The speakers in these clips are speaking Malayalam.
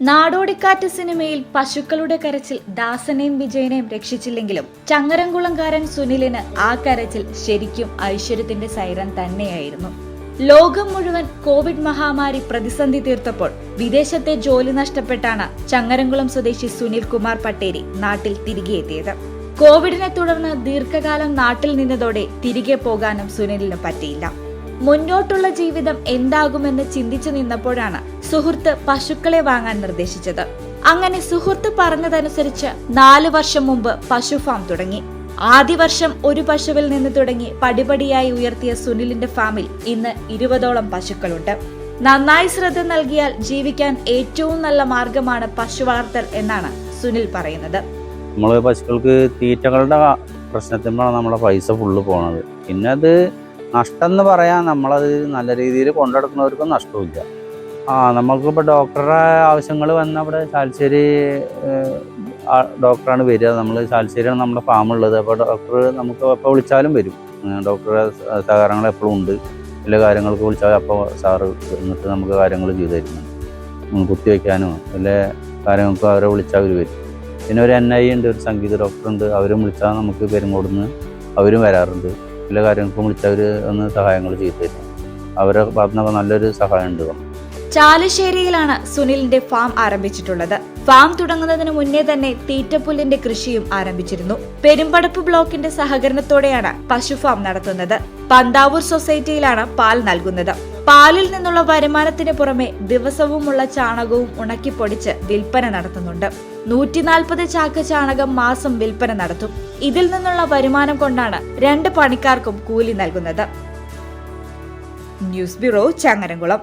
നാടോടിക്കാറ്റ് സിനിമയിൽ പശുക്കളുടെ കരച്ചിൽ ദാസനെയും വിജയനെയും രക്ഷിച്ചില്ലെങ്കിലും ചങ്ങരംകുളംകാരൻ സുനിലിന് ആ കരച്ചിൽ ശരിക്കും ഐശ്വര്യത്തിന്റെ സൈറൻ തന്നെയായിരുന്നു. ലോകം മുഴുവൻ കോവിഡ് മഹാമാരി പ്രതിസന്ധി തീർത്തപ്പോൾ വിദേശത്തെ ജോലി നഷ്ടപ്പെട്ടാണ് ചങ്ങരംകുളം സ്വദേശി സുനിൽ കുമാർ പട്ടേരി നാട്ടിൽ തിരികെ എത്തിയത്. കോവിഡിനെ തുടർന്ന് ദീർഘകാലം നാട്ടിൽ നിന്നതോടെ തിരികെ പോകാനും സുനിലിന് പറ്റിയില്ല. മുന്നോട്ടുള്ള ജീവിതം എന്താകുമെന്ന് ചിന്തിച്ചു നിന്നപ്പോഴാണ് സുഹൃത്ത് പശുക്കളെ വാങ്ങാൻ നിർദ്ദേശിച്ചത്. അങ്ങനെ സുഹൃത്ത് പറഞ്ഞതനുസരിച്ച് നാലു വർഷം മുമ്പ് പശു ഫാം തുടങ്ങി. ആദ്യ വർഷം ഒരു പശുവിൽ നിന്ന് തുടങ്ങി പടിപടിയായി ഉയർത്തിയ സുനിലിന്റെ ഫാമിൽ ഇന്ന് ഇരുപതോളം പശുക്കളുണ്ട്. നന്നായി ശ്രദ്ധ നൽകിയാൽ ജീവിക്കാൻ ഏറ്റവും നല്ല മാർഗമാണ് പശു വളർത്തൽ എന്നാണ് സുനിൽ പറയുന്നത്. നമ്മൾ പശുക്കൾക്ക് തീറ്റകളുടെ പ്രശ്നത്തിനാണ് നമ്മളെ പൈസ ഫുള്ള് പോണത്. പിന്നെ അത് നഷ്ടം എന്ന് പറയാൻ നമ്മളത് നല്ല രീതിയിൽ കൊണ്ടെടുക്കുന്നവർക്കും നഷ്ടമില്ല ആ നമ്മൾക്കിപ്പോൾ ഡോക്ടറുടെ ആവശ്യങ്ങൾ വന്ന അവിടെ ചാലശ്ശേരി ഡോക്ടറാണ് വരിക. നമ്മൾ ചാലശ്ശേരിയാണ് നമ്മുടെ ഫാം ഉള്ളത്. അപ്പോൾ ഡോക്ടർ നമുക്ക് എപ്പോൾ വിളിച്ചാലും വരും. ഡോക്ടറുടെ സഹകരണങ്ങൾ എപ്പോഴും ഉണ്ട്. ചില കാര്യങ്ങൾക്ക് വിളിച്ചാൽ അപ്പോൾ സാറ് എന്നിട്ട് നമുക്ക് കാര്യങ്ങൾ ചെയ്തു തരുന്നുണ്ട്. ഉം, കുത്തിവെക്കാനോ എല്ലാ കാര്യങ്ങൾക്കും അവരെ വിളിച്ചാൽ അവർ വരും. പിന്നെ ഒരു എൻ ഐ ഉണ്ട് ഒരു സംഗീത ഡോക്ടർ ഉണ്ട് അവരും വിളിച്ചാൽ നമുക്ക് പെരുങ്ങോടുന്ന് അവരും വരാറുണ്ട്. എല്ലാ കാര്യങ്ങൾക്കും വിളിച്ചവർ ഒന്ന് സഹായങ്ങൾ ചെയ്തു തരും അവരെ ഭാഗത്തുനിന്നൊക്കെ നല്ലൊരു സഹായം ഉണ്ട് ചാലശ്ശേരിയിലാണ് സുനിലിന്റെ ഫാം ആരംഭിച്ചിട്ടുള്ളത്. ഫാം തുടങ്ങുന്നതിന് മുന്നേ തന്നെ തീറ്റപ്പുല്ലിന്റെ കൃഷിയും ആരംഭിച്ചിരുന്നു. പെരുമ്പടപ്പ് ബ്ലോക്കിന്റെ സഹകരണത്തോടെയാണ് പശു ഫാം നടത്തുന്നത്. പന്താവൂർ സൊസൈറ്റിയിലാണ് പാൽ നൽകുന്നത്. പാലിൽ നിന്നുള്ള വരുമാനത്തിന് പുറമെ ദിവസവുമുള്ള ചാണകവും ഉണക്കിപ്പൊടിച്ച് വിൽപ്പന നടത്തുന്നുണ്ട്. നൂറ്റി ചാക്ക ചാക്ക് ചാണകം മാസം വിൽപ്പന നടത്തും. ഇതിൽ നിന്നുള്ള വരുമാനം കൊണ്ടാണ് രണ്ട് പണിക്കാർക്കും കൂലി നൽകുന്നത്. News bureau Changaramkulam.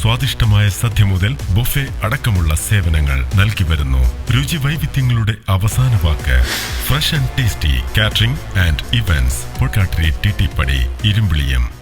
സ്വാദിഷ്ടമായ സദ്യ മുതൽ ബൊഫെ അടക്കമുള്ള സേവനങ്ങൾ നൽകി വരുന്നു. രുചി വൈവിധ്യങ്ങളുടെ അവസാന വാക്ക്. Fresh and tasty catering and events. T പടി ഇരുമ്പിളിയം.